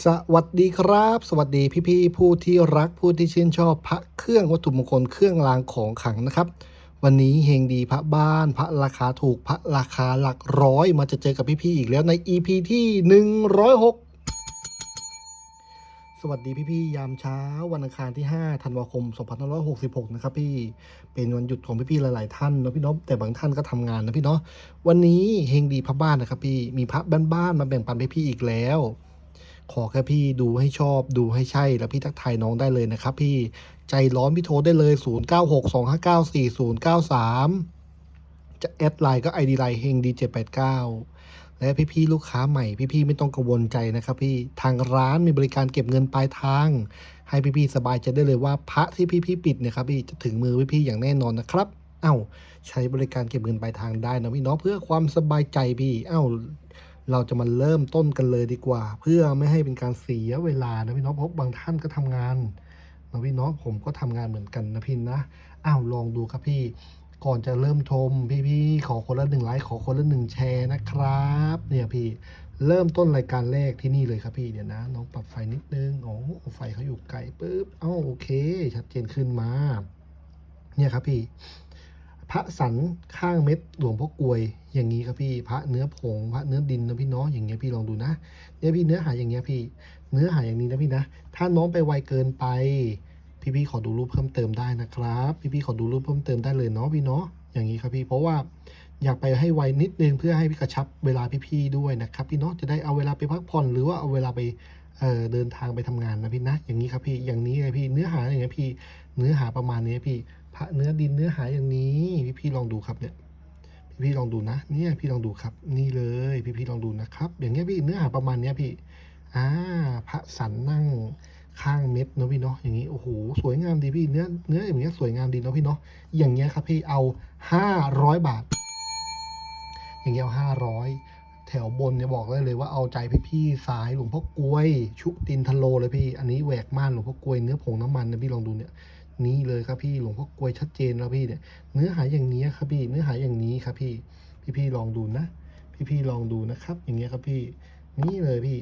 สวัสดีครับ สวัสดีพี่ๆผู้ที่รักผู้ที่ชื่นชอบพระเครื่องวัตถุมงคลเครื่องรางของขลังนะครับ วันนี้เฮงดีพระบ้าน พระราคาถูกพระราคาหลักร้อยมาจะเจอกับพี่ๆอีกแล้วใน EP ที่ 106 สวัสดีพี่ๆยามเช้าวันอังคารที่ 5 ธันวาคม 2566 นะครับพี่เป็นวันหยุดของพี่ๆหลายๆท่านนะพี่นาะแต่บางท่านก็ทำงานนะพี่เนาะวันนี้เฮงดีพระบ้านนะครับพี่มีพระบ้านๆมาแบ่งปันพี่ๆอีกแล้ว ขอแค่พี่ดูให้ชอบดูให้ใช่แล้วพี่ทักทายน้องได้เลยนะครับพี่ใจร้อนพี่โทรได้เลย 0962594093 จะแอดไลน์ก็ ID ไลน์เฮงดี789และพี่ๆลูกค้าใหม่พี่ๆไม่ต้องกังวลใจนะครับพี่ทางร้านมีบริการเก็บเงินปลายทาง ให้พี่ๆสบายใจได้เลยว่าพระที่พี่ๆปิดเนี่ยครับพี่จะถึงมือพี่ๆอย่างแน่นอนนะครับเอ้าใช้บริการเก็บเงินปลายทางได้นะพี่เนาะเพื่อความสบายใจพี่เอ้า เราจะมาเริ่มต้นกันเลยดีกว่า เพื่อไม่ให้เป็นการเสียเวลานะพี่น้องเพราะบางท่านก็ทำงานนะพี่น้องผมก็ทำงานเหมือนกันนะพี่นะอ้าวลองดูครับพี่ ก่อนจะเริ่มชมพี่ๆขอคนละหนึ่งไลค์ขอคนละหนึ่งแชร์นะครับ เนี่ยพี่เริ่มต้นรายการแรกที่นี่เลยครับพี่เดี๋ยวนะน้องปรับไฟนิดนึงโอ้ไฟเขาอยู่ไกลปุ๊บเอ้าโอเค ชัดเจนขึ้นมา เนี่ยครับพี่ พระสันข้างเม็ดหลวงพ่อกลวยอย่างนี้ครับพี่พระเนื้อผงพระเนื้อดินนะพี่เน้องอย่างเงี้ยพี่ลองดูนะเนี่ยพี่เนื้อหาอย่างเงี้ยพี่ เนื้อหาอย่างนี้นะพี่นะถ้าน้องไปไวเกินไป พี่พี่ขอดูรูปเพิ่มเติมได้นะครับ พี่พี่ขอดูรูปเพิ่มเติมได้เลยเนาะพี่เนาะอย่างนี้ครับพี่เพราะว่าอยากไปให้ไวนิดนึงเพื่อให้พี่กระชับเวลาพี่ๆด้วยนะครับ พี่เนาะจะได้เอาเวลาไปพักผ่อนหรือว่าเอาเวลาไปเเดินทางไปทำงานนะพี่นะอย่างนี้ครับพี่อย่างนี้เลยพี่เนื้อหาอย่างเงี้ยพี่ เนื้อหาประมาณนี้พี่ พระเนื้อดินเนื้อหาอย่างนี้ พี่พี่ลองดูครับเนี่ยพี่พี่ลองดูนะ เนี่ยพี่ลองดูครับ นี่เลย พี่พี่ลองดูนะครับ อย่างเงี้ยพี่เนื้อหาประมาณเนี้ยพี่อ่าพระสันนั่งข้างเม็ดเนาะพี่เนาะอย่างนี้โอ้โหสวยงามดีพี่เนื้อเนื้ออย่างเงี้ยสวยงามดีเนาะพี่เนาะอย่างเงี้ยครับพี่เอาห้าร้อยบาท อย่างเงี้ยห้าร้อยแถวบนเนี่ยบอกได้เลยว่าเอาใจพี่พี่ๆสายหลวงพ่อกลวย ชุกตินทโลเลยพี่ อันนี้แหวกม่านหลวงพ่อกลวยเนื้อผงน้ำมันนะพี่ลองดูเนี่ย นี่เลยครับพี่หลวงพ่อกลวยชัดเจนแล้วพี่เนี่ยเนื้อหาอย่างนี้ครับพี่เนื้อหาอย่างนี้ครับพี่พี่พี่ๆลองดูนะ พี่พี่ๆลองดูนะครับ อย่างเงี้ยครับพี่ นี่เลยพี่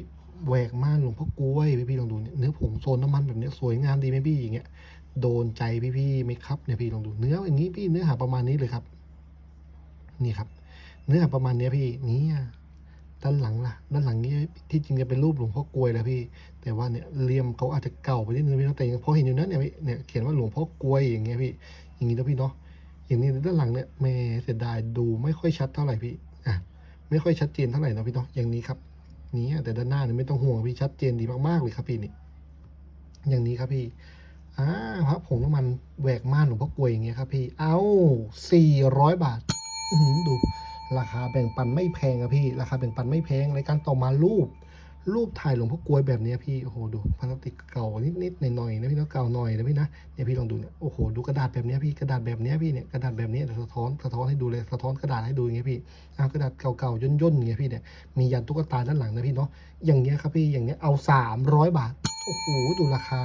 แหวกม่านหลวงพ่อกลวยพี่พี่ๆลองดูเนี่ยเนื้อผงโซนน้ำมันแบบนี้สวยงามดีไหมพี่อย่างเงี้ยโดนใจพี่พี่ๆไหมครับเนี่ยพี่ลองดูเนื้ออย่างนี้พี่เนื้อหาประมาณนี้เลยครับ นี่ครับ เนื้อหาประมาณนี้พี่นี่ ด้านหลังล่ะ ด้านหลังนี้ที่จริงจะเป็นรูปหลวงพ่อกลวยแล้วพี่ แต่ว่าเนี่ยเลี่ยมเขาอาจจะเก่าไปนิดนึงพี่นะแต่ยังพอเห็นอยู่นะเนี่ยพี่เนี่ยเขียนว่าหลวงพ่อกลวยอย่างเงี้ยพี่ อย่างนี้นะพี่เนาะ อย่างนี้ด้านหลังเนี่ยแม่เสียดายดูไม่ค่อยชัดเท่าไหร่พี่ อะ ไม่ค่อยชัดเจนเท่าไหร่นะพี่เนาะ อย่างนี้ครับ นี้แต่ด้านหน้าเนี่ยไม่ต้องห่วงพี่ชัดเจนดีมากๆเลยครับพี่นี่ อย่างนี้ครับพี่อ่าพระผงน้ำมันแหวกม่านหลวงพ่อกลวยอย่างเงี้ยครับพี่ เอาสี่ร้อยบาท อืดู ราคาแบ่งปันไม่แพงอะพี่ ราคาแบ่งปันไม่แพงรายการต่อมารูป รูปถ่ายหลวงพ่อกลวยแบบนี้พี่ โอ้โห ดูพลาสติกเก่านิดๆหน่อยๆนะพี่นะเก่าหน่อยนะพี่นะ เนี่ยพี่ลองดูเนี่ย โอ้โห ดูกระดาษแบบนี้พี่ กระดาษแบบนี้พี่เนี่ย กระดาษแบบนี้สะท้อน สะท้อนให้ดูเลย สะท้อนกระดาษให้ดูอย่างเงี้ยพี่เอากระดาษเก่าๆย่นๆอย่างเงี้ยพี่เนี่ย มียันตุ๊กตาด้านหลังนะพี่เนาะ อย่างเงี้ยครับพี่ อย่างเงี้ยเอาสามร้อยบาท โอ้โห ดูราคา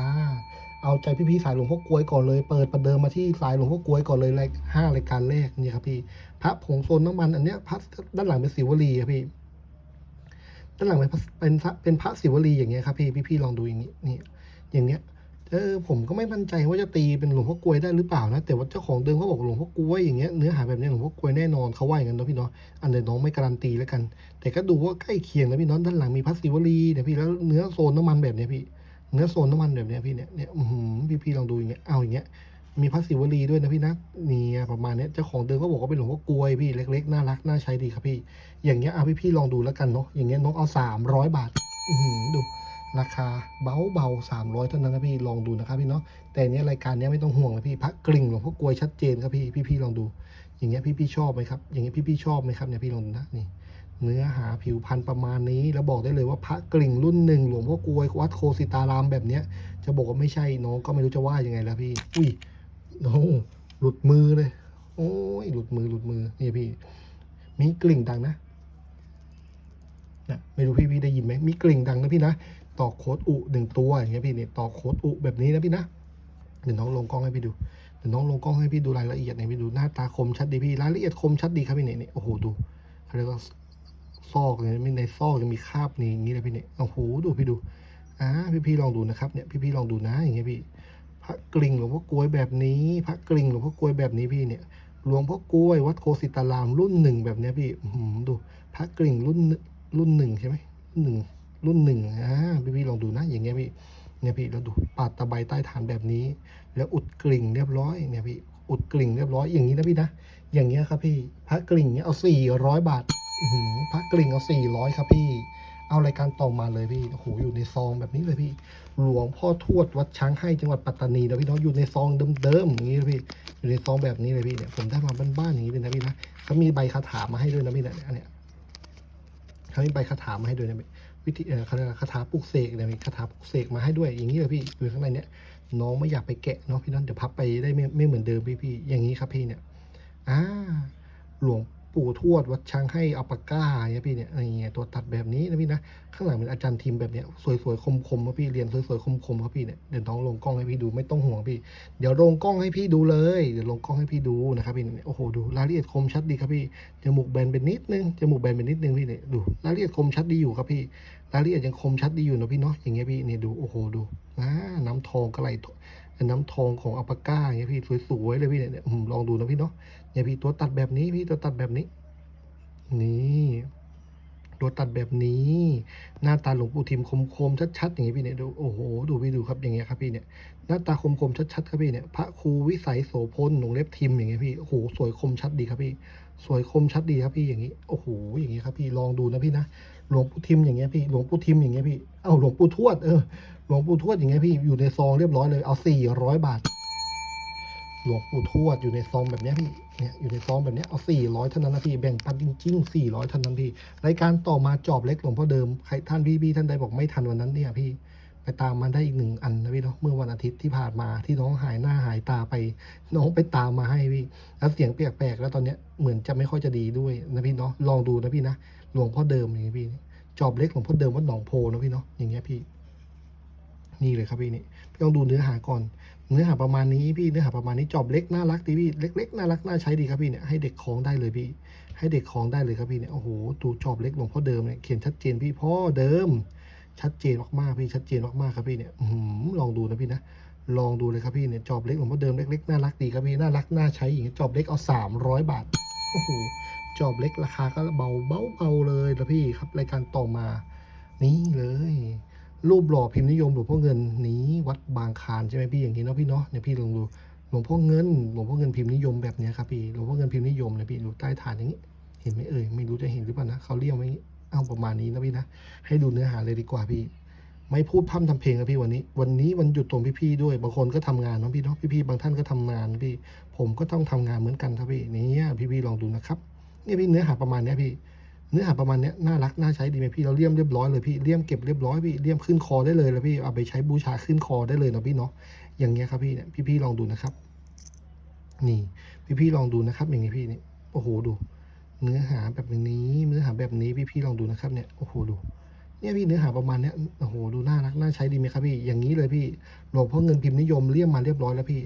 เอาใจพี่ๆสายหลวงพ่อกลวยก่อนเลย เปิดประเดิมมาที่สายหลวงพ่อกลวยก่อนเลยรายห้ารายการแรกนี่ครับพี่ พระผงโซนน้ำมันอันเนี้ยพระด้านหลังเป็นสิวลีครับพี่ ด้านหลังเป็นพระเป็นพระเป็นพระศิวลีอย่างเงี้ยครับพี่พี่ๆลองดูอย่างนี้นี่อย่างเนี้ยเออผมก็ไม่มั่นใจว่าจะตีเป็นหลวงพ่อกลวยได้หรือเปล่านะแต่ว่าเจ้าของเดิมเขาบอกหลวงพ่อกลวยอย่างเงี้ยเนื้อหาแบบนี้หลวงพ่อกลวยแน่นอนเขาว่าอย่างนั้นนะพี่เนาะอันเดี๋ยวน้องไม่การันตีแล้วกัน แต่ก็ดูว่าใกล้เคียงนะพี่เนาะด้านหลังมีพระศิวลีเนี่ยพี่แล้วเนื้อโซนน้ำมันแบบเนี้ยพี่ เนื้อโซนน้ำมันแบบเนี้ยพี่เนี่ยเนี่ยอื้อหือพี่พี่ลองดูอย่างเงี้ยเอาอย่างเงี้ยมีพระศิวลีด้วยนะพี่นะเนี่ยประมาณเนี้ยเจ้าของเดิมก็บอกว่าเป็นหลวงพ่อกลวยพี่เล็กๆน่ารักน่าใช้ดีครับพี่ อย่างเงี้ยเอาพี่พี่ลองดูแล้วกันเนาะอย่างเงี้ยนกเอาสามร้อยบาท อืดูราคาเบาเบาสามร้อยเท่านั้นนะพี่ลองดูนะครับพี่เนาะแต่เนี้ยรายการเนี้ยไม่ต้องห่วงนะพี่พระกริ่งหลวงพ่อกลวยชัดเจนครับพี่พี่พี่ลองดู อย่างเงี้ยพี่พี่ชอบไหมครับอย่างเงี้ยพี่พี่ชอบไหมครับเนี่ยพี่ลองดูนะนี่ เนื้อหาผิวพันธุ์ประมาณนี้ แล้วบอกได้เลยว่าพระกริ่งรุ่นหนึ่งหลวงพ่อกวยวัดโคสิตารามแบบเนี้ย จะบอกว่าไม่ใช่น้องก็ไม่รู้จะว่ายังไงแล้วพี่ อุ้ยโอ้โหหลุดมือเลย โอ้ยหลุดมือหลุดมือนี่พี่ มีกลิ่งดังนะนะไม่รู้พี่พี่ได้ยินไหมมีกลิ่งดังนะพี่นะต่อโคดอุหนึ่งตัวอย่างเงี้ยพี่เนี่ยต่อโคดอุแบบนี้นะพี่นะเดี๋ยวน้องลงกล้องให้พี่ดูเดี๋ยวน้องลงกล้องให้พี่ดูรายละเอียดเนี่ยพี่ดูหน้าตาคมชัดดีพี่รายละเอียดคมชัดดีครับพี่เนี่ยเนี่ยโอ้โหดูเขาเรียกว่า ซอกเลยม่ในซอกยังมีคราบนี่อย่างนี้เลยพี่เนี่ยโอ้โหดูพี่ดูอ่าพี่ๆลองดูนะครับเนี่ยพี่ๆลองดูนะอย่างเงี้ยพี่พระกริ่งหลวงพ่อกลวยแบบนี้ พระกริ่งหลวงพ่อกลวยแบบนี้พี่เนี่ยหลวงพ่อกลวยวัดโคสิตารามรุ่นหนึ่งแบบเนี้ยพี่หือดูพระกริ่งรุ่นรุ่นหนึ่งใช่ไหมรุ่นหนึ่งรุ่นหนึ่งอ่าพี่พี่ๆลองดูนะ อย่างเงี้ยพี่เนี่ยพี่เราดูปาดตะไบใต้ฐานแบบนี้ แล้วอุดกริ่งเรียบร้อยเนี่ยพี่อุดกริ่งเรียบร้อยอย่างนี้นะพี่นะอย่างเงี้ยครับพี่พระกริ่งเนี้ยเอาสี่ร้อยบาท พระกริ่งเอาสี่ร้อยครับพี่ เอารายการต่อมาเลยพี่ โอ้โห อยู่ในซองแบบนี้เลยพี่ หลวงพ่อทวดวัดช้างให้จังหวัดปัตตานีนะพี่เน้องอยู่ในซองเดิมๆอย่างนี้นะพี่ อยู่ในซองแบบนี้เลยพี่เนี่ย ผมได้มาบ้านๆอย่างนี้เลยนะพี่นะเขามีใบคาถามาให้ด้วยนะพี่เนี่ยอันเนี้ยเขามีใบคาถามาให้ด้วยนะพี่วิธีเอ่อคาถาคาถาปลุกเสกเนี่ยมีคาถาปลุกเสกมาให้ด้วยอย่างนี้เลยพี่อยู่ข้างในเนี้ยน้องไม่อยากไปแกะเนาะพี่น้องเดี๋ยวพับไปได้ไม่ไม่เหมือนเดิมพี่พี่อย่างนี้ครับพี่เนี่ยอ่าหลวง ปู่ทวดวัดช้างให้อัปปาก้าเนี่ยพี่เนี่ยอะไรเงี้ยตัวตัดแบบนี้นะพี่นะข้างหลังเป็นอาจารย์ทีมแบบเนี้ยสวยๆคมๆครับพี่เรียนสวยๆคมๆครับพี่เนี่ยเดี๋ยวน้องลงกล้องให้พี่ดูไม่ต้องห่วงพี่ เดี๋ยวลงกล้องให้พี่ดูเลยเดี๋ยวลงกล้องให้พี่ดูนะครับพี่เนี่ยโอ้โหดูรายละเอียดคมชัดดีครับพี่จมูกแบนเป็นนิดนึงจมูกแบนเป็นนิดนึงพี่เนี่ยดูรายละเอียดคมชัดดีอยู่ครับพี่รายละเอียดยังคมชัดดีอยู่นะพี่เนาะอย่างเงี้ยพี่เนี่ยดูโอ้โหดูอ่าน้ำทองกระไหล น้ำทองของอัปปาก้าอย่างเงี้ยพี่สวยๆเลยพี่เนี่ยลองดูนะพี่เนาะเนี่ยพี่ตัวตัดแบบนี้พี่ตัวตัดแบบนี้ นี่ตัวตัดแบบนี้ หน้าตาหลวงปู่ทิมคมๆชัดๆอย่างนี้พี่เนี่ยดูโอ้โหดูพี่ดูครับอย่างเงี้ยครับพี่เนี่ย หน้าตาคมๆชัดๆครับพี่เนี่ยพระครูวิสัยโสพลหลวงเล็บทิมอย่างเงี้ยพี่โอ้โหสวยคมชัดดีครับพี่ สวยคมชัดดีครับพี่อย่างนี้โอ้โหอย่างนี้ครับพี่ลองดูนะพี่นะหลวงปู่ทิมอย่างเงี้ยพี่หลวงปู่ทิมอย่างเงี้ยพี่เอ้าหลวงปู่ทวดเออหลวงปู่ทวดอย่างเงี้ยพี่อยู่ในซองเรียบร้อยเลยเอาสี่ร้อยบาท หลวงปู่ทวดอยู่ในซองแบบเนี้ยพี่เนี่ยอยู่ในซองแบบเนี้ยเอาสี่ร้อยเท่านั้นนะพี่แบ่งปันจริงๆสี่ร้อยเท่านั้นพี่รายการต่อมาจอบเล็กหลวงพ่อเดิมใครท่านพี่พี่ท่านใดบอกไม่ทันวันนั้นเนี่ยพี่ ไปตามมาได้อีกหนึ่งอันนะพี่เนาะเมื่อวันอาทิตย์ที่ผ่านมาที่น้องหายหน้าหายตาไป น้องไปตามมาให้พี่แล้วเสียงแปลกๆแล้วตอนเนี้ยเหมือนจะไม่ค่อยจะดีด้วยนะพี่เนาะลองดูนะพี่นะหลวงพ่อเดิมอย่างเงี้ยพี่จอบเล็กหลวงพ่อเดิมวัดหนองโพนะพี่เนาะอย่างเงี้ยพี่ นี่เลยครับพี่นี่พี่ต้องดูเนื้อหาก่อน เนื้อหาประมาณนี้พี่เนื้อหาประมาณนี้จอบเล็กน่ารักดีพี่เล็กๆน่ารักน่าใช้ดีครับพี่เนี่ยให้เด็กคล้องได้เลยพี่ ให้เด็กคล้องได้เลยครับพี่เนี่ยโอ้โหดูจอบเล็กหลวงพ่อเดิมเนี่ยเขียนชัดเจนพี่พ่อเดิม ชัดเจนมากๆพี่ชัดเจนมากๆครับพี่เนี่ยลองดูนะพี่นะลองดูเลยครับพี่เนี่ยจอบเล็กหลวงพ่อเดิมเล็กๆน่ารักดีครับพี่น่ารักน่าใช้อย่างเงี้ยจอบเล็กเอาสามร้อยบาทโอ้โหจอบเล็กราคาก็เบาเบาเบาๆเลยนะพี่ครับรายการต่อมา นี่เลย รูปหล่อพิมพ์นิยมหลวงพ่อเงินนี้วัดบางคานใช่ไหมพี่อย่างนี้เนาะพี่เนาะเนี่ยพี่ลองดูหลวงพ่อเงินหลวงพ่อเงินพิมพ์นิยมแบบนี้ครับพี่หลวงพ่อเงินพิมพ์นิยมเนี่ยพี่ดูใต้ฐานอย่างนี้ เห็นไหมเอ่ยไม่รู้จะเห็นหรือเปล่านะเขาเรียกไว้อย่างนี้ เอาประมาณนี้นะพี่นะ ให้ดูเนื้อหาเลยดีกว่าพี่ ไม่พูดพร่ำทำเพลงนะพี่วันนี้ วันนี้วันหยุดตรงพี่ๆด้วย บางคนก็ทำงานเนาะพี่เนาะพี่ๆบางท่านก็ทำงานพี่ ผมก็ต้องทำงานเหมือนกันครับพี่เนี่ยพี่ๆลองดูนะครับเนี่ยพี่เนื้อหาประมาณเนี้ยพี่ เนื้อหาประมาณเนี้ยน่ารักน่าใช้ดีไหมพี่เราเลี่ยมเรียบร้อยเลยพี่เลี่ยมเก็บเรียบร้อยพี่เลี่ยมขึ้นคอได้เลยแล้วพี่เอาไปใช้บูชาขึ้นคอได้เลยนะพี่เนาะอย่างเงี้ยครับพี่เนี่ยพี่ๆลองดูนะครับ นี่พี่ๆลองดูนะครับอย่างนี้พี่เนี่ยโอ้โหดู เนื้อหาแบบนี้เนื้อหาแบบนี้พี่ๆลองดูนะครับเนี่ยโอ้โหดูเนี่ยพี่เนื้อหาประมาณเนี้ยโอ้โหดูน่ารักน่าใช้ดีไหมครับพี่อย่างนี้เลยพี่หลวงพ่อเงินพิมพ์นิยมเลี่ยมมาเรียบร้อยแล้วพี่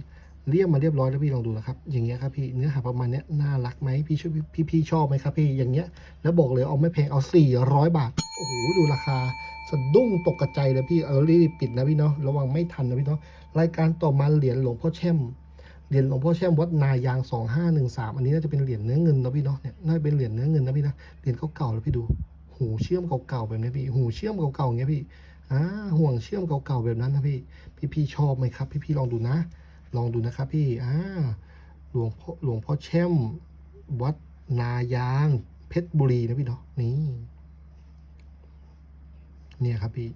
เรียกมาเรียบร้อยแล้วพี่ลองดูนะครับ อย่างเงี้ยครับพี่เนื้อหาประมาณเนี้ยน่ารักไหมพี่ช่วยพี่พี่ชอบไหมครับพี่อย่างเงี้ยแล้วบอกเลยเอาไม่แพงเอาสี่ร้อยบาทโอ้โหดูราคาสะดุ้งตกกระจายเลยพี่เออรีบปิดนะพี่เนาะระวังไม่ทันนะพี่เนาะรายการต่อมาเหรียญหลวงพ่อแช่ม เหรียญหลวงพ่อแช่มวัดนายางสองห้าหนึ่งสามอันนี้น่าจะเป็นเหรียญเนื้อเงินนะพี่เนาะเนี่ยน่าจะเป็นเหรียญเนื้อเงินนะพี่นะเหรียญเก่าๆแล้วพี่ดู หูเชื่อมเก่าๆแบบนี้พี่ หูเชื่อมเก่าๆอย่างเงี้ยพี่อ่าห่วงเชื่อมเก่าๆแบบนั้นนะพี่ พี่ๆชอบไหมครับ พี่ๆลองดูนะ ลองดูนะครับพี่อ่าหลวงพ่อหลวงพ่อแช่มวัดนายางเพชรบุรีนะพี่เนาะนี่เนี่ยครับพี่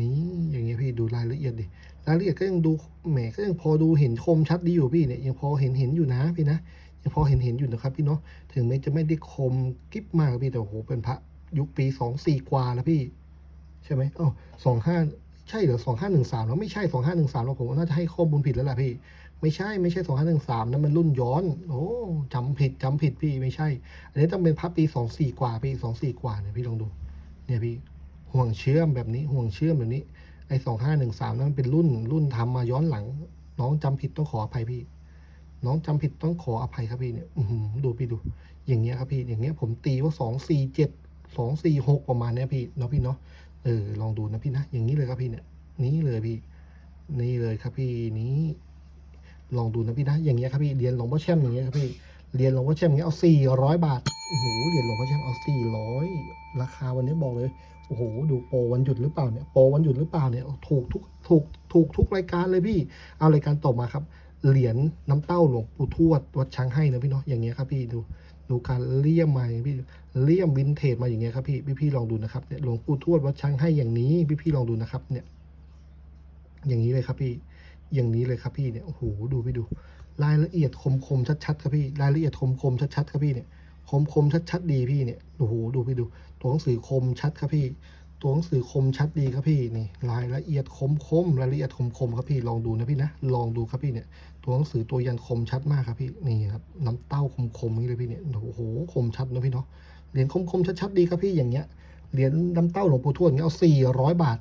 นี่อย่างเงี้ยพี่ดูรายละเอียดดิรายละเอียดก็ยังดูแหมก็ยังพอดูเห็นคมชัดดีอยู่พี่เนี่ยยังพอเห็นเห็นอยู่นะพี่นะยังพอเห็นเห็นอยู่นะครับพี่เนาะถึงแม้จะไม่ได้คมกิ๊บมากพี่แต่โหเป็นพระยุคปีสองสี่กว่าแล้วพี่ ใช่ไหมอ๋อสองห้าใช่เหรอสองห้าหนึ่งสามแล้วไม่ใช่สองห้าหนึ่งสามแล้วผมน่าจะให้ข้อมูลผิดแล้วล่ะพี่ ไม่ใช่ไม่ใช่สองห้าหนึ่งสามนั้นมันรุ่นย้อน โอ้จำผิดจำผิดพี่ไม่ใช่ อันนี้ต้องเป็นพับปีสองสี่กว่าพี่สองสี่กว่าเนี่ยพี่ลองดู เนี่ยพี่ ห่วงเชื่อมแบบนี้ห่วงเชื่อมแบบนี้ไอ้สองห้าหนึ่งสามนั้นเป็นรุ่นรุ่นทำมาย้อนหลัง น้องจำผิดต้องขออภัยพี่ น้องจำผิดต้องขออภัยครับพี่เนี่ยอืดูพี่ดู อย่างเงี้ยครับพี่ อย่างเงี้ยผมตีว่าสองสี่เจ็ดสองสี่หกประมาณเนี้ยพี่เนาะพี่เนาะเออลองดูนะพี่นะอย่างนี้เลยครับพี่เนี่ย นี้เลยพี่ นี่เลยครับพี่นี้ ลองดูนะพี่นะอย่างเงี้ยครับพี่เรียนหลวงพ่อแช่มอย่างเงี้ยครับพี่เรียนหลวงพ่อแช่มอย่างเงี้ยเอาสี่ร้อยบาท โอ้โหเรียนหลวงพ่อแช่มเอาสี่ร้อยราคาวันนี้บอกเลย โอ้โห ดูโปรวันหยุดหรือเปล่าเนี่ย โปรวันหยุดหรือเปล่าเนี่ย ถูกทุก ถูก ถูกทุกรายการเลยพี่ เอารายการต่อมาครับ เหรียญน้ำเต้าหลวงปู่ทวดวัดช้างให้นะพี่เนาะ อย่างเงี้ยครับพี่ ดู ดูการเลี่ยมมาอย่างพี่ เลี่ยมวินเทจมาอย่างเงี้ยครับพี่ พี่พี่ลองดูนะครับ เนี่ย หลวงปู่ทวดวัดช้างให้อย่างนี้ พี่พี่ลองดูนะครับ เนี่ย อย่างนี้เลยครับพี่ อย่างนี้เลยครับพี่ เนี่ย โอ้โห ดูพี่ดู รายละเอียดคมคมๆชัดๆครับพี่ รายละเอียดคมคมๆชัดๆครับพี่เนี่ย คมคมๆชัดๆดีพี่เนี่ยโอ้โหดูพี่ดู ตัวหนังสือคมชัดครับพี่ ตัวหนังสือคมชัดดีครับพี่นี่รายละเอียดคมคมๆรายละเอียดคมคมๆครับพี่ลองดูนะพี่นะลองดูครับพี่เนี่ย ตัวหนังสือตัวยันคมชัดมากครับพี่นี่ครับน้ำเต้าคมคมๆนี่เลยพี่เนี่ยโอ้โหคมชัดนะพี่เนาะเหรียญคมคมๆชัดๆดีครับพี่อย่างเงี้ยเหรียญน้ำเต้าหลวงปู่ทวดเงี้ยเอาสี่ร้อยบาท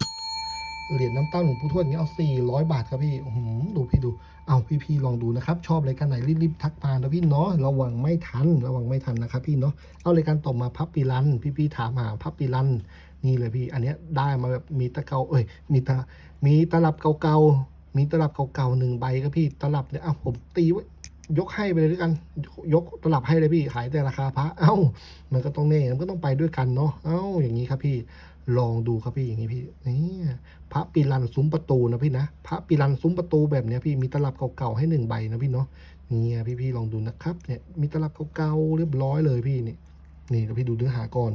เหรียญน้ำเต้าหลวงปู่ทวดเงี้ยเอาสี่ร้อยบาทครับพี่อื้อหือดูพี่ดู เอาพี่พี่ๆลองดูนะครับ ชอบรายการไหนรีบๆทักมานะพี่เนาะระวังไม่ทัน ระวังไม่ทันนะครับพี่เนาะเอารายการต่อมาพับปีรัน พี่พี่ๆถามหาพับปีรันนี่เลยพี่ อันเนี้ยได้มาแบบมีตะเกาเอ้ยมีตะมีตลับเก่าๆมีตลับเก่าๆหนึ่งใบครับพี่ตลับเนี่ยเอาผมตีไว้ยกให้ไปเลยด้วยกัน ยกตลับให้เลยพี่ขายแต่ราคาพระ เอ้า มันก็ต้องเน่มันก็ต้องไปด้วยกันเนาะเอ้าอย่างนี้ครับพี่ ลองดูครับพี่อย่างนี้พี่นี่พระปีรันซุ้มประตูนะพี่นะพระปีรันซุ้มประตูแบบเนี้ยพี่มีตลับเก่าๆให้หนึ่งใบนะพี่เนาะนี่พี่พี่ๆลองดูนะครับเนี่ยมีตลับเก่าๆเรียบร้อยเลยพี่นี่นี่แล้วพี่ดูเนื้อหาก่อน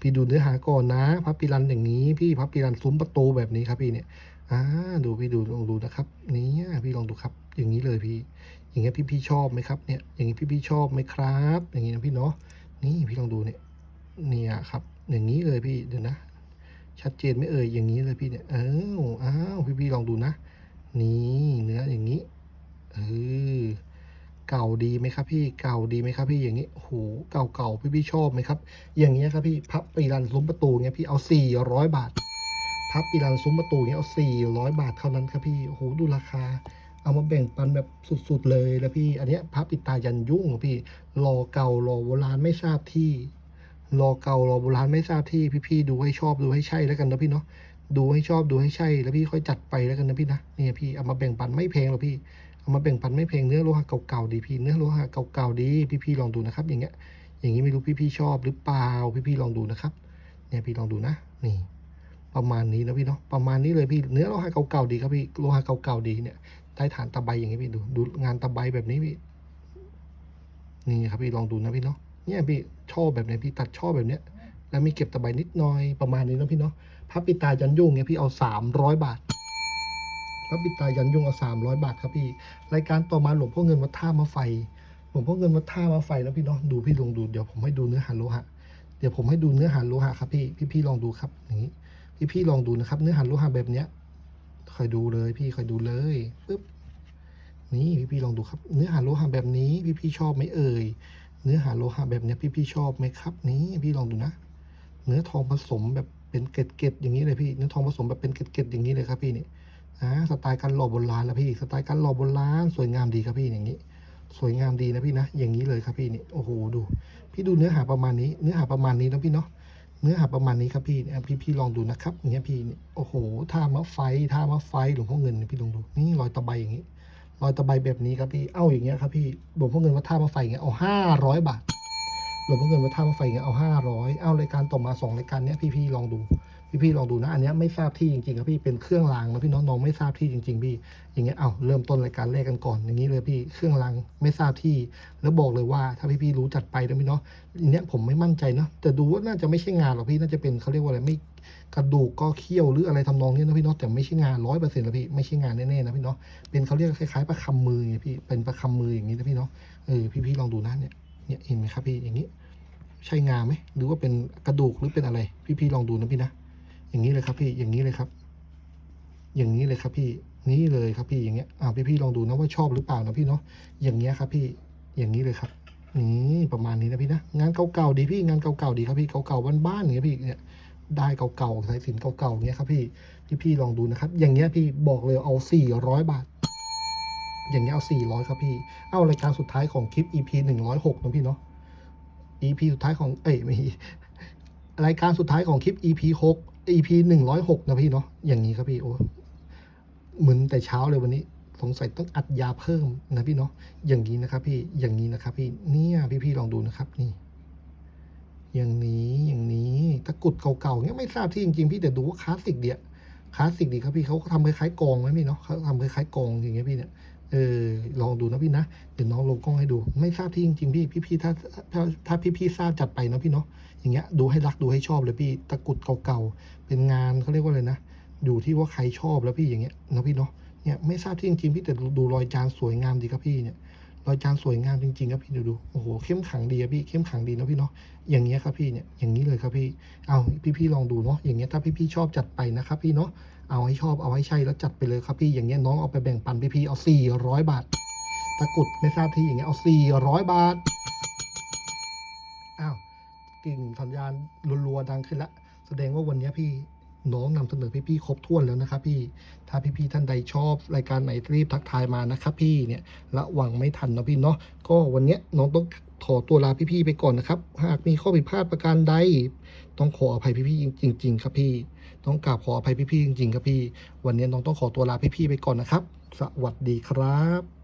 พี่ดูเนื้อหาก่อนนะพระปีรันอย่างนี้ พี่พระปีรันซุ้มประตูแบบนี้ครับพี่เนี่ยอ่าดูพี่ดูลองดูนะครับนี่พี่ลองดูครับ อย่างนี้เลยพี่ อย่างเงี้ยพี่พี่ๆชอบไหมครับเนี่ยอย่างงี้พี่พี่ๆชอบไหมครับ อย่างงี้นะพี่เนาะนี่พี่ลองดูเนี่ยเนี่ยครับ อย่างนี้เลยพี่เดี๋ยวนะ ชัดเจนไหม่เอ่ยอย่างนี้เลยพี่เนี่ยเอ้าวอ้าวพี่พี่ๆลองดูนะ นี่เนื้ออย่างนี้เออเก่าดีไหมครับพี่เก่าดีไหมครับพี่อย่างนี้โหเก่าเก่าพี่พี่ๆชอบไหมครับ อย่างเงี้ยครับพี่พับปีรันซุ้มประตูเงี้ยพี่เอาสี่ร้อยบาท พับปีรันซุ้มประตูเงี้ยเอาสี่ร้อยบาทเท่านั้นครับพี่โหดูราคาเอามาแบ่งปันแบบสุดๆเลยแล้วพี่ อันเนี้ยพับปิดตายันยุ่งพี่รอเก่ารอโบราณไม่ทราบที่ รอเก่ารอโบราณไม่ทราบที่พี่ๆดูให้ชอบดูให้ใช่แล้วกันนะพี่เนาะดูให้ชอบดูให้ใช่ แล้วพี่ค่อยจัดไปแล้วกันนะพี่นะเนี่ยพี่เอามาแบ่งปันไม่แพงหรอกพี่เอามาแบ่งปันไม่แพงเนื้อโลหะเก่าๆดีพี่เนื้อโลหะเก่าๆดีพี่ๆลองดูนะครับ อย่างเงี้ย อย่างนี้ไม่รู้พี่ๆชอบหรือเปล่าพี่ๆลองดูนะครับ เนี่ยพี่ลองดูนะนี่ประมาณนี้นะพี่เนาะประมาณนี้เลยพี่เนื้อโลหะเก่าๆดีครับพี่โลหะเก่าๆดีเนี่ยใต้ฐานตะไบอย่างนี้พี่ดูดูงานตะไบแบบนี้พี่นี่ครับพี่ลองดูนะพี่เนาะ เนี่ยพี่ชอบแบบไหนพี่ตัดชอบแบบเนี้ย แล้วมีเก็บตะไบนิดหน่อยประมาณนี้นะพี่เนาะพระปิตายันยุ่งเนี่ยพี่เอาสามร้อยบาทพระปิตายันยุ่งเอาสามร้อยบาทครับพี่ รายการต่อมาหลวงพ่อเงินวัดท่ามาไฟหลวงพ่อเงินวัดท่ามาไฟแล้วพี่เนาะดูพี่ลองดูเดี๋ยวผมให้ดูเนื้อหาโลหะเดี๋ยวผมให้ดูเนื้อหาโลหะครับพี่พี่พี่ลองดูครับอย่างนี้พี่พี่ลองดูนะครับ เนื้อหาโลหะแบบเนี้ยคอยดูเลยพี่คอยดูเลยปึ๊บนี่พี่พี่ลองดูครับ เนื้อหาโลหะแบบนี้พี่พี่ชอบไหมเอ่ย เนื้อหาโลหะแบบเนี้ยพี่พี่ๆชอบไหมครับ นี่พี่ลองดูนะ เนื้อทองผสมแบบเป็นเกล็ดๆอย่างนี้เลยพี่เนื้อทองผสมแบบเป็นเกล็ดๆอย่างนี้เลยครับพี่นี่อ่าสไตล์การหล่อโบราณนะพี่สไตล์การหล่อโบราณสวยงามดีครับพี่อย่างนี้ สวยงามดีนะพี่นะ อย่างนี้เลยครับพี่นี่โอ้โหดู พี่ดูเนื้อหาประมาณนี้ เนื้อหาประมาณนี้นะพี่เนาะเนื้อหาประมาณนี้ครับพี่เนี่ยพี่พี่ลองดูนะครับอย่างเงี้ยพี่โอ้โหท่ามะไฟท่ามะไฟหลวงพ่อเงินนี่พี่ลองดูนี่รอยตะไบอย่างนี้ รอยตะไบแบบนี้ครับพี่ เอ้าอย่างเงี้ยครับพี่หลวงพ่อเงินวัดท่ามาไฟอย่างเงี้ยเอาห้าร้อยบาทหลวงพ่อเงินวัดท่ามาไฟอย่างเงี้ยเอาห้าร้อยเอารายการต่อมาสองรายการเนี้ยพี่ๆลองดูพี่ๆลองดูนะอันเนี้ยไม่ทราบที่จริงๆครับพี่เป็นเครื่องรางนะพี่น้องน้องไม่ทราบที่จริง ๆ พี่ อย่างเงี้ยเอาเริ่มต้นรายการแรกกันก่อนอย่างนี้เลยพี่เครื่องรางไม่ทราบที่ แล้วบอกเลยว่าถ้าพี่ๆรู้จัดไปนะพี่เนาะอันเนี้ยผมไม่มั่นใจเนาะแต่ดูว่าน่าจะไม่ใช่งานหรอกพี่น่าจะเป็นเขาเรียกว่าอะไรไม่ กระดูกก็เคี้ยวหรืออะไรทำนองนี้นะพี่เนาะแต่ไม่ใช่งานร้อยเปอร์เซ็นต์ละพี่ไม่ใช่งานแน่ๆนะพี่เนาะเป็นเขาเรียกคล้ายๆประคำมือไงพี่เป็นประคำมืออย่างนี้นะพี่เนาะเออพี่ๆลองดูนะเนี่ยเนี่ยเห็นไหมครับพี่อย่างนี้ ใช่งาไหมหรือว่าเป็นกระดูกหรือเป็นอะไร พี่ๆลองดูนะพี่นะอย่างนี้เลยครับพี่อย่างนี้เลยครับ อย่างนี้เลยครับพี่นี่เลยครับพี่อย่างเงี้ยอ่าพี่ๆลองดูนะว่าชอบหรือเปล่านะพี่เนาะอย่างเงี้ยครับพี่อย่างนี้เลยครับนี่ประมาณนี้นะพี่นะงานเก่าๆดีพี่งานเก่าๆดีครับพี่เก่าๆบ้านๆอย่างเงี้ยพี่เนี่ย ได้เก่าๆสายสินเก่าๆเงี้ยครับพี่พี่ๆลองดูนะครับ อย่างเงี้ยพี่บอกเลยเอาสี่ร้อยบาท อย่างเงี้ยเอาสี่ร้อยครับพี่ เอารายการสุดท้ายของคลิป EP หนึ่งร้อยหกนะพี่เนาะ EP สุดท้ายของเอ้ยไม่รายการสุดท้ายของคลิป EP หก EP หนึ่งร้อยหกนะพี่เนาะอย่างนี้ครับพี่โอ้เหมือนแต่เช้าเลยวันนี้สงสัยต้องอัดยาเพิ่มนะพี่เนาะอย่างนี้นะครับพี่อย่างนี้นะครับพี่เนี่ยพี่ๆลองดูนะครับนี่ อย่างนี้อย่างนี้ตะกรุดเก่าๆเนี้ยไม่ทราบที่จริงๆพี่แต่ดูว่าคลาสสิกเดียคลาสสิกดีครับพี่เขาก็ทำคล้ายๆกองไหมพี่เนาะเขาทำคล้ายๆกองอย่างเงี้ยพี่เนี่ยเออลองดูนะพี่นะเดี๋ยวน้องลงกล้องให้ดู ไม่ทราบที่จริงๆพี่พี่ๆถ้าถ้าถ้าพี่ๆทราบจัดไปนะพี่เนาะอย่างเงี้ยดูให้รักดูให้ชอบเลยพี่ตะกรุดเก่าๆเป็นงานเขาเรียกว่าอะไรนะอยู่ที่ว่าใครชอบแล้วพี่อย่างเงี้ยนะพี่เนาะเนี่ยไม่ทราบที่จริงๆพี่แต่ดูรอยจานสวยงามดีครับพี่เนี่ย รอยจานสวยงามจริงๆครับพี่ดูดูโอ้โหเข้มขังดีครับพี่เข้มขังดีนะพี่เนาะอย่างเงี้ยครับพี่เนี่ยอย่างนี้เลยครับพี่เอาพี่ๆลองดูเนาะอย่างเงี้ยถ้าพี่ๆชอบจัดไปนะครับพี่เนาะเอาให้ชอบเอาให้ใช่แล้วจัดไปเลยครับพี่อย่างเงี้ยน้องเอาไปแบ่งปันพี่ๆเอาสี่ร้อยบาทตะกรุดไม่ทราบที่อย่างเงี้ยเอาสี่ร้อยบาทอ้าวกิ่งสัญญาณรัวๆดังขึ้นละแสดงว่าวันเนี้ยพี่ น้องนำเสนอพี่ๆครบถ้วนแล้วนะครับพี่ ถ้าพี่ๆท่านใดชอบรายการไหนรีบทักทายมานะครับพี่เนี่ยระวังไม่ทันเนาะพี่เนาะ ก็วันเนี้ยน้องต้องขอตัวลาพี่ๆไปก่อนนะครับ หากมีข้อผิดพลาดประการใด ต้องขออภัยพี่ๆจริง ๆ ครับพี่ ต้องกราบขออภัยพี่ๆจริงๆครับพี่ วันนี้น้องต้องขอตัวลาพี่ๆไปก่อนนะครับ สวัสดีครับ